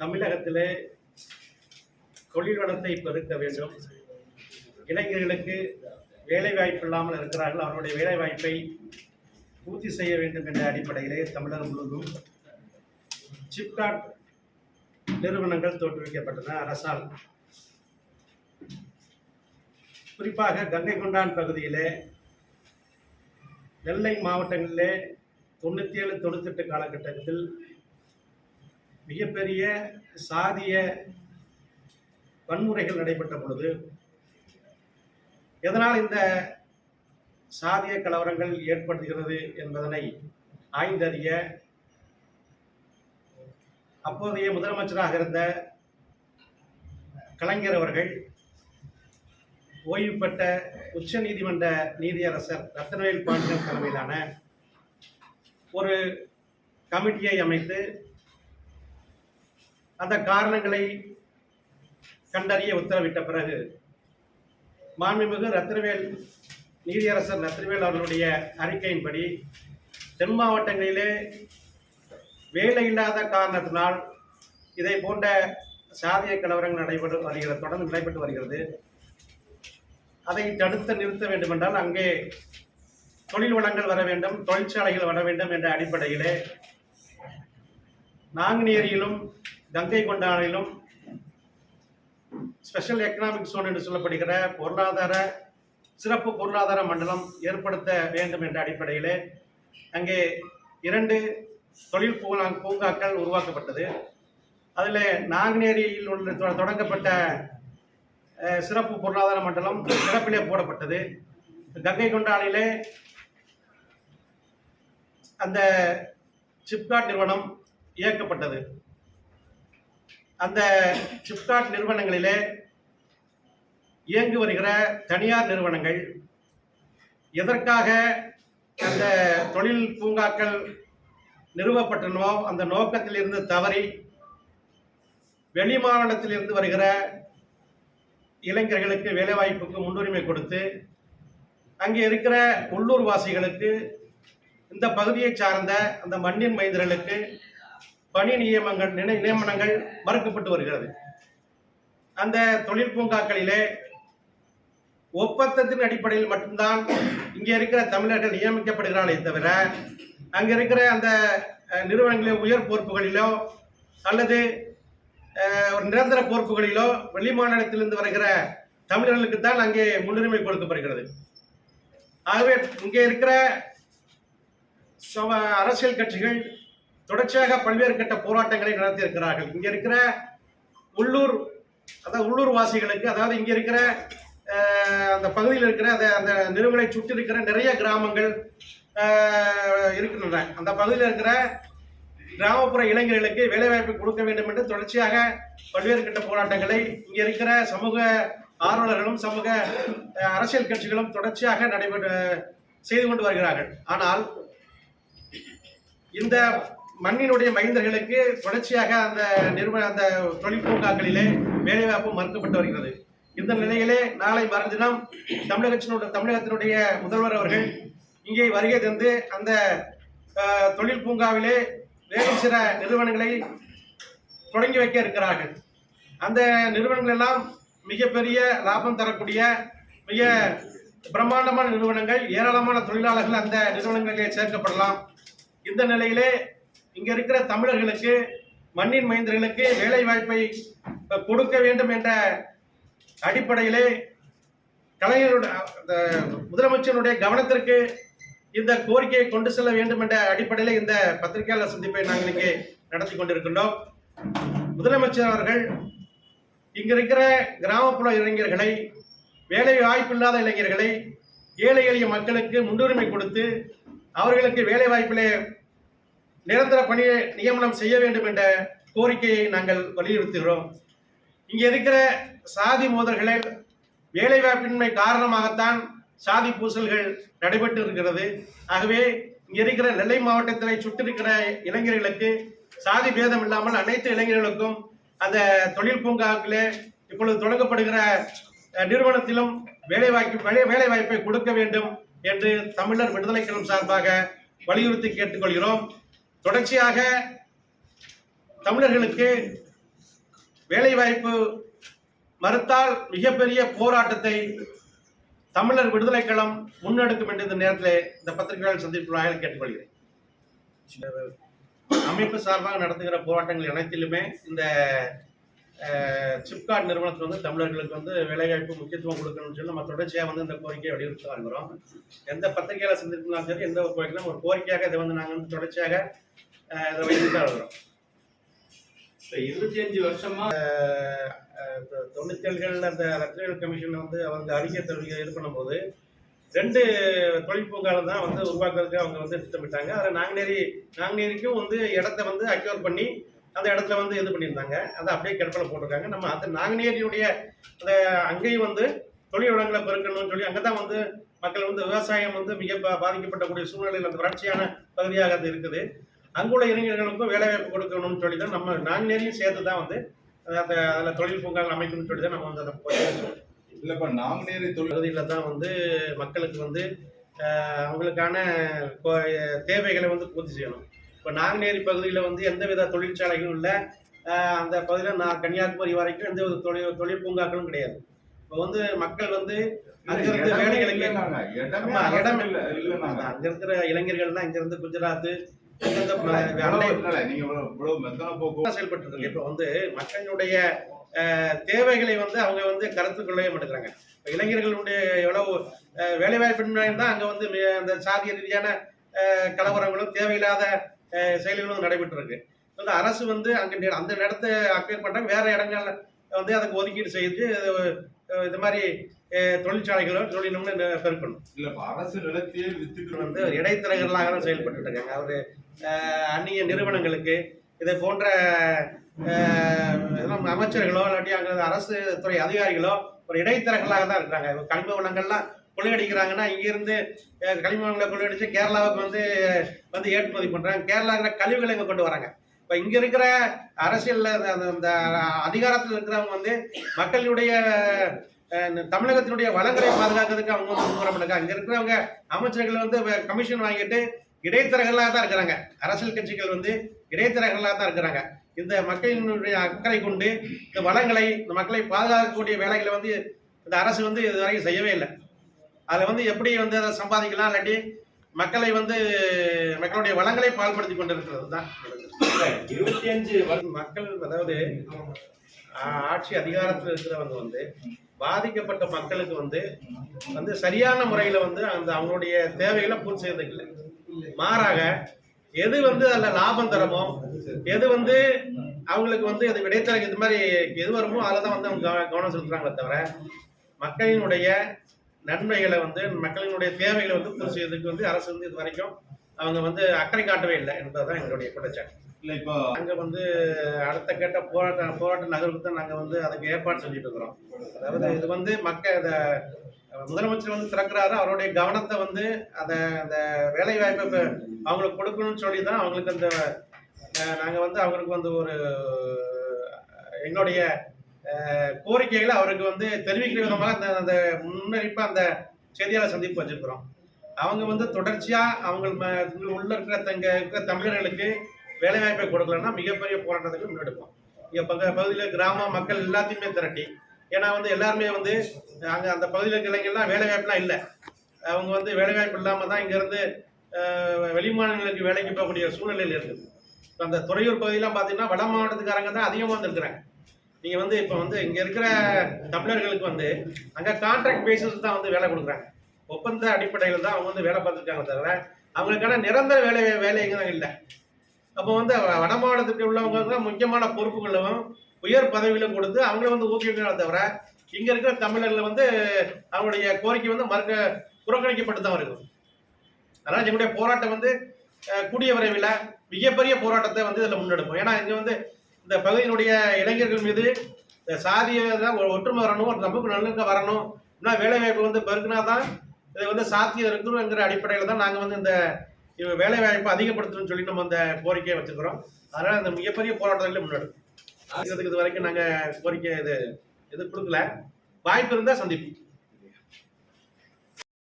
தமிழகத்திலே தொழில் வளத்தை பெருக்க வேண்டும். இளைஞர்களுக்கு வேலை வாய்ப்பு இல்லாமல் இருக்கிறார்கள். அவருடைய வேலை வாய்ப்பை பூர்த்தி செய்ய வேண்டும் என்ற அடிப்படையிலே தமிழகம் முழுவதும் சிப்காட் நிறுவனங்கள் தோற்றுவிக்கப்பட்டன. அரசால் குறிப்பாக கங்கை கொண்டான் பகுதியிலே நெல்லை மாவட்டங்களிலே தொண்ணூற்றி ஏழு தொண்ணூத்தெட்டு காலகட்டத்தில் மிகப்பெரிய சாதிய வன்முறைகள் நடைபெற்ற பொழுது எதனால் இந்த சாதிய கலவரங்கள் ஏற்படுகிறது என்பதனை ஆய்ந்தறிய அப்போதைய முதலமைச்சராக இருந்த கலைஞர் அவர்கள் ஓய்வு பெற்ற உச்ச நீதிமன்ற நீதியரசர் ரத்னவேல் பாண்டியன் தலைமையிலான ஒரு கமிட்டியை அமைத்து அந்த காரணங்களை கண்டறிய உத்தரவிட்ட பிறகு மாண்புமிகு ரத்னவேல் நீதியரசர் ரத்னவேல் அவர்களுடைய அறிக்கையின்படி தென் மாவட்டங்களிலே வேலை இல்லாத காரணத்தினால் இதை போன்ற சாதிய கலவரங்கள் நடைபெற்று வருகிறது தொடர்ந்து நடைபெற்று வருகிறது. அதை தடுத்து நிறுத்த வேண்டுமென்றால் அங்கே தொழில் வளங்கள் வர வேண்டும் தொழிற்சாலைகள் வர வேண்டும் என்ற அடிப்படையிலே நாங்குநேரியிலும் கங்கை கொண்டானிலும் ஸ்பெஷல் எக்கனாமிக் ஜோன் என்று சொல்லப்படுகிற பொருளாதார சிறப்பு பொருளாதார மண்டலம் ஏற்படுத்த வேண்டும் என்ற அடிப்படையிலே அங்கே இரண்டு தொழில் பூங்கா பூங்காக்கள் உருவாக்கப்பட்டது. அதில் நாங்குநேரியில் உள்ள தொ- தொடங்கப்பட்ட சிறப்பு பொருளாதார மண்டலம் சிறப்பிலே போடப்பட்டது. கங்கை கொண்டாணிலே அந்த சிப்காட் நிறுவனம் இயக்கப்பட்டது. அந்த சிப்காட் நிறுவனங்களிலே இயங்கி வருகிற தனியார் நிறுவனங்கள் எதற்காக அந்த தொழில் பூங்காக்கள் நிறுவப்பட்டனோ அந்த நோக்கத்திலிருந்து தவறி வெளி மாநிலத்திலிருந்து வருகிற இளைஞர்களுக்கு வேலைவாய்ப்புக்கு முன்னுரிமை கொடுத்து அங்கே இருக்கிற உள்ளூர் வாசிகளுக்கு இந்த பகுதியை சார்ந்த அந்த மண்ணின் மைந்தர்களுக்கு பணி நியமங்கள் நினை நியமனங்கள் மறுக்கப்பட்டு வருகிறது. அந்த தொழில் பூங்காக்களிலே ஒப்பந்தத்தின் அடிப்படையில் மட்டும்தான் இங்கே இருக்கிற தமிழர்கள் நியமிக்கப்படுகிறார்களே தவிர அங்கே இருக்கிற அந்த நிறுவனங்களின் நிறுவனங்களில் உயர் பொறுப்புகளிலோ அல்லது ஒரு நிரந்தர பொறுப்புகளிலோ வெளி மாநிலத்திலிருந்து வருகிற தமிழர்களுக்கு தான் அங்கே முன்னுரிமை கொடுக்கப்படுகிறது. ஆகவே இங்கே இருக்கிற அரசியல் கட்சிகள் தொடர்ச்சியாக பல்வேறு கட்ட போராட்டங்களை நடத்தியிருக்கிறார்கள். இங்க இருக்கிற உள்ளூர் அதாவது உள்ளூர் வாசிகளுக்கு அதாவது இங்க இருக்கிற அந்த பகுதியில் இருக்கிற அந்த அந்த நிறுவனை சுற்றி இருக்கிற நிறைய கிராமங்கள் இருக்கின்றன. அந்த பகுதியில் இருக்கிற கிராமப்புற இளைஞர்களுக்கு வேலைவாய்ப்பு கொடுக்க வேண்டும் என்று தொடர்ச்சியாக பல்வேறு கட்ட போராட்டங்களை இங்க இருக்கிற சமூக ஆர்வலர்களும் சமூக அரசியல் கட்சிகளும் தொடர்ச்சியாக நடைபெற்று செய்து கொண்டு வருகிறார்கள். ஆனால் இந்த மண்ணினுடைய மைந்தர்களுக்கு தொடர்ச்சியாக அந்த நிறுவன அந்த தொழில் பூங்காக்களிலே வேலைவாய்ப்பு மறுக்கப்பட்டு வருகிறது. இந்த நிலையிலே நாளை மறுதினம் தமிழகத்தினுடைய தமிழகத்தினுடைய முதல்வர் அவர்கள் இங்கே வருகை தந்து அந்த தொழில் பூங்காவிலே வேறு சில நிறுவனங்களை தொடங்கி வைக்க இருக்கிறார்கள். அந்த நிறுவனங்கள் எல்லாம் மிகப்பெரிய லாபம் தரக்கூடிய மிக பிரம்மாண்டமான நிறுவனங்கள் ஏராளமான தொழிலாளர்கள் அந்த நிறுவனங்களிலே சேர்க்கப்படலாம். இந்த நிலையிலே இங்க இருக்கிற தமிழர்களுக்கு மண்ணின் மைந்தர்களுக்கு வேலை வாய்ப்பை கொடுக்க வேண்டும் என்ற அடிப்படையிலே கலைஞருடைய அந்த முதலமைச்சருடைய கவனத்திற்கு இந்த கோரிக்கையை கொண்டு செல்ல வேண்டும் என்ற அடிப்படையில் இந்த பத்திரிகையாளர் சந்திப்பை நாங்கள் இங்கே நடத்தி கொண்டிருக்கின்றோம். முதலமைச்சர் அவர்கள் இங்க இருக்கிற கிராமப்புற இளைஞர்களை வேலை வாய்ப்பில்லாத இளைஞர்களை ஏழை எளிய மக்களுக்கு முன்னுரிமை கொடுத்து அவர்களுக்கு வேலை வாய்ப்பிலே நிரந்தர பணியை நியமனம் செய்ய வேண்டும் என்ற கோரிக்கையை நாங்கள் வலியுறுத்துகிறோம். இங்கே இருக்கிற சாதி மோதல்களை வேலைவாய்ப்பின்மை காரணமாகத்தான் சாதி பூசல்கள் நடைபெற்று இருக்கிறது. ஆகவே இங்கே இருக்கிற நெல்லை மாவட்டத்தினை சுற்றிருக்கிற இளைஞர்களுக்கு சாதி பேதம் இல்லாமல் அனைத்து இளைஞர்களுக்கும் அந்த தொழில் பூங்காக்களே இப்பொழுது தொடங்கப்படுகிற நிறுவனத்திலும் வேலைவாய்ப்பு வேலை வாய்ப்பை கொடுக்க வேண்டும் என்று தமிழர் விடுதலை கழகம் சார்பாக வலியுறுத்தி கேட்டுக்கொள்கிறோம். தொடர்ச்சியாக தமிழர்களுக்கு வேலைவாய்ப்பு மறுத்தால் மிகப்பெரிய போராட்டத்தை தமிழர் விடுதலை களம் முன்னெடுக்கும் என்று இந்த நேரத்தில் இந்த பத்திரிகையாளர் சந்திப்பு கேட்டுக்கொள்கிறேன். அமைப்பு சார்பாக நடத்துகிற போராட்டங்கள் அனைத்திலுமே இந்த சிப்காட் நிறுவனத்தில் வந்து தமிழர்களுக்கு வந்து வேலைவாய்ப்பு முக்கியத்துவம் கொடுக்கணும்னு சொல்லி நம்ம தொடர்ச்சியாக வந்து இந்த கோரிக்கையை வலியுறுத்தி வருகிறோம் எந்த பத்திரிகையாளர் சந்திப்பினாலும் சரி எந்த ஒரு கோரிக்கையிலும் ஒரு கோரிக்கையாக இதை வந்து நாங்கள் வந்து தொடர்ச்சியாக இதை வலியுறுத்தி வருகிறோம் இருபத்தி அஞ்சு வருஷமா தொண்ணூத்தி ஏழுகளில் அந்த ரத்னவேல் கமிஷன் வந்து அவங்க அறிக்கை தெரிவிக்க இது பண்ணும்போது ரெண்டு தொழில் பூங்காலம் தான் வந்து உருவாக்குறதுக்கு அவங்க வந்து திட்டமிட்டாங்க. அதில் நாங்குநேரி நாங்குநேரிக்கும் வந்து இடத்த வந்து அக்யூர் பண்ணி அந்த இடத்துல வந்து இது பண்ணியிருந்தாங்க. அதை அப்படியே கிடப்பில் போட்டிருக்காங்க. நம்ம அந்த நாங்குநேரியுடைய அந்த அங்கேயும் வந்து தொழில் வளங்களை பெருக்கணும்னு சொல்லி அங்கே தான் வந்து மக்கள் வந்து விவசாயம் வந்து மிக பாதிக்கப்படக்கூடிய சூழ்நிலையில் அந்த வறட்சியான பகுதியாக அது இருக்குது. அங்குள்ள இளைஞர்களுக்கும் வேலைவாய்ப்பு கொடுக்கணும்னு சொல்லி தான் நம்ம நாங்குநேரியும் சேர்த்து தான் வந்து அந்த அதில் தொழில் பூங்கால் அமைக்கணும்னு சொல்லி தான் நம்ம வந்து அதை போய் இல்லப்பா நாங்குநேரி தொழில் தான் வந்து மக்களுக்கு வந்து அவங்களுக்கான தேவைகளை வந்து பூர்த்தி செய்யணும். இப்போ நாங்குநேரி பகுதியில் வந்து எந்தவித தொழிற்சாலைகளும் இல்லை. அந்த பகுதியில் நான் கன்னியாகுமரி வரைக்கும் எந்த ஒரு தொழில் தொழில் பூங்காக்களும் கிடையாது. இப்போ வந்து மக்கள் வந்து அங்கிருந்து இடமே வேலைகளுக்கு இல்லைனாங்க. இடமே இல்ல. அங்க இருக்கிற இளைஞர்கள்லாம் இங்க இருந்து குஜராத் செயல்பட்டு இருக்கு இப்போ வந்து மக்களுடைய தேவைகளை வந்து அவங்க வந்து கருத்து கொள்ளவே மாட்டேங்கிறாங்க இப்போ இளைஞர்களுடைய எவ்வளவு வேலைவாய்ப்பின்மை தான் அங்கே வந்து அந்த சாதிய ரீதியான கலவரங்களும் தேவையில்லாத செயல்களும் நடைபெற்று இருக்கு வந்து அரசு வந்து அங்கே அந்த இடத்த அக்வேர் பண்றாங்க வேற இடங்கள்ல வந்து அதுக்கு ஒதுக்கீடு செய்து இது மாதிரி தொழிற்சாலைகளோ தொழிலும் பெருக்கணும். இல்லப்பா அரசு நிலத்தையே வித்துட்டு வந்து இடைத்தரகர்களாக தான் செயல்பட்டு இருக்காங்க. அவர் அந்நிய நிறுவனங்களுக்கு இதை போன்ற அமைச்சர்களோ இல்லாட்டி அங்கே அரசு துறை அதிகாரிகளோ ஒரு இடைத்தரகர்களாக தான் இருக்கிறாங்க. இப்ப கனிம வளங்கள்லாம் கொள்ளையடிக்கிறாங்கன்னா இங்கிருந்து களிமண்களை கொள்ளையடிச்சு கேரளாவுக்கு வந்து வந்து ஏற்றுமதி பண்றாங்க. கேரளாவில் கழிவுகளை இங்கே கொண்டு வராங்க. இப்போ இங்க இருக்கிற அரசியலில் அந்த- அதிகாரத்தில் இருக்கிறவங்க வந்து மக்களுடைய இந்த தமிழகத்தினுடைய வளங்களை பாதுகாக்கிறதுக்கு அவங்க வந்து முன்வர மாட்டாங்க இருக்கிறவங்க அமைச்சர்கள் வந்து கமிஷன் வாங்கிட்டு இடைத்தரகர்களாக தான் இருக்கிறாங்க. அரசியல் கட்சிகள் வந்து இடைத்தரகர்களாக தான் இருக்கிறாங்க. இந்த மக்களினுடைய அக்கறை கொண்டு இந்த வளங்களை இந்த மக்களை பாதுகாக்கக்கூடிய வேலைகளை வந்து இந்த அரசு வந்து இதுவரைக்கும் செய்யவே இல்லை. அதில் வந்து எப்படி வந்து அதை சம்பாதிக்கலாம் இல்லாட்டி மக்களை வந்து மக்களுடைய வளங்களை பால்படுத்தி கொண்டிருக்கிறது தான் இருபத்தி அஞ்சு மக்கள் அதாவது ஆட்சி அதிகாரத்தில் இருக்கிறவங்க வந்து பாதிக்கப்பட்ட மக்களுக்கு வந்து வந்து சரியான முறையில் வந்து அந்த அவங்களுடைய தேவைகளை பூர்த்தி செய்யறதுக்கு இல்லை. மாறாக எது வந்து அதில் லாபம் தரமோ எது வந்து அவங்களுக்கு வந்து அது இடைத்தரக இது மாதிரி எது வருமோ அதில் தான் வந்து அவங்க கவனம் செலுத்துறாங்களே தவிர மக்களினுடைய நன்மைகளை வந்து மக்களினுடைய தேவைகளை வந்து பூர்த்தி செய்யறதுக்கு வந்து அரசு வந்து இது வரைக்கும் அவங்க வந்து அக்கறை காட்டவே இல்லை என்பதுதான் எங்களுடைய குற்றச்சாட்டு. இல்ல இப்போ நாங்க வந்து அடுத்த கட்ட போராட்ட போராட்ட நகர்வுக்கு தான் நாங்க வந்து அதுக்கு ஏற்பாடு செஞ்சுட்டு இருக்கிறோம். அதாவது இது வந்து மக்கள் இத முதலமைச்சர் வந்து திறக்கிறாரு அவருடைய கவனத்தை வந்து அதை அந்த வேலை வாய்ப்பை அவங்களுக்கு கொடுக்கணும்னு சொல்லி தான் அவங்களுக்கு அந்த அஹ், நாங்க வந்து அவங்களுக்கு வந்து ஒரு எங்களுடைய கோரிக்கைகளை அவருக்கு வந்து தெரிவிக்கிற விதமாக அந்த அந்த முன்னறிப்பாக அந்த செய்தியாளர் சந்திப்பு வச்சிருக்கிறோம். அவங்க வந்து தொடர்ச்சியாக அவங்க ம- உள்ள இருக்கிற தங்க இருக்கிற தமிழர்களுக்கு வேலைவாய்ப்பை கொடுக்கலன்னா மிகப்பெரிய போராட்டத்துக்கு முன்னெடுப்போம். இங்கே பங்க பகுதியில் கிராம மக்கள் எல்லாத்தையுமே திரட்டி ஏன்னா வந்து எல்லாருமே வந்து அங்கே அந்த பகுதியில் இருக்கிற இளைஞர்லாம் வேலைவாய்ப்புலாம் இல்லை. அவங்க வந்து வேலைவாய்ப்பு இல்லாமல் தான் இங்கேருந்து வெளிமாநிலங்களுக்கு வேலைக்கு போகக்கூடிய சூழ்நிலையில் இருக்குது. இப்போ அந்த துறையூர் பகுதியெலாம் பார்த்தீங்கன்னா வட மாவட்டத்துக்காரங்க தான் அதிகமாக வந்திருக்கிறாங்க. நீங்கள் வந்து இப்போ வந்து இங்கே இருக்கிற தமிழர்களுக்கு வந்து அங்கே கான்ட்ராக்ட் பேசிஸ் தான் வந்து வேலை கொடுக்குறாங்க ஒப்பந்த அடிப்படையில் தான் அவங்க வந்து வேலை பார்த்துருக்காங்க தவிர அவங்களுக்கான நிரந்தர வேலை வேலைங்க இல்லை. அப்போ வந்து வட மாவட்டத்துக்கு உள்ளவங்க தான் முக்கியமான பொறுப்புகளும் உயர் பதவிகளும் கொடுத்து அவங்கள வந்து ஊக்குவிக்கிறாங்க தவிர இங்க இருக்கிற தமிழர்கள் வந்து அவங்களுடைய கோரிக்கை வந்து மறுக்க புறக்கணிக்கப்பட்டு தான் இருக்கும் அதனால எங்களுடைய போராட்டம் வந்து கூடிய விரைவில் மிகப்பெரிய போராட்டத்தை வந்து இதில் முன்னெடுப்போம். ஏன்னா இங்க வந்து இந்த பகுதியினுடைய இளைஞர்கள் மீது இந்த சாதிய தான் ஒரு ஒற்றுமை வரணும் ஒரு நமக்கு நல்லுங்க வரணும். இன்னும் வேலைவாய்ப்பு வந்து பெருக்குனா தான் இது வந்து சாத்தியம் இருக்கணுங்கிற அடிப்படையில் தான் நாங்கள் வந்து இந்த வேலைவாய்ப்பை அதிகப்படுத்தணும்னு சொல்லி நம்ம அந்த கோரிக்கையை வச்சுக்கிறோம் அதனால் அந்த மிகப்பெரிய போராட்டங்களே முன்னாடி இது வரைக்கும் நாங்கள் கோரிக்கை இது இது கொடுக்கல. வாய்ப்பு இருந்தால் சந்திப்போம்.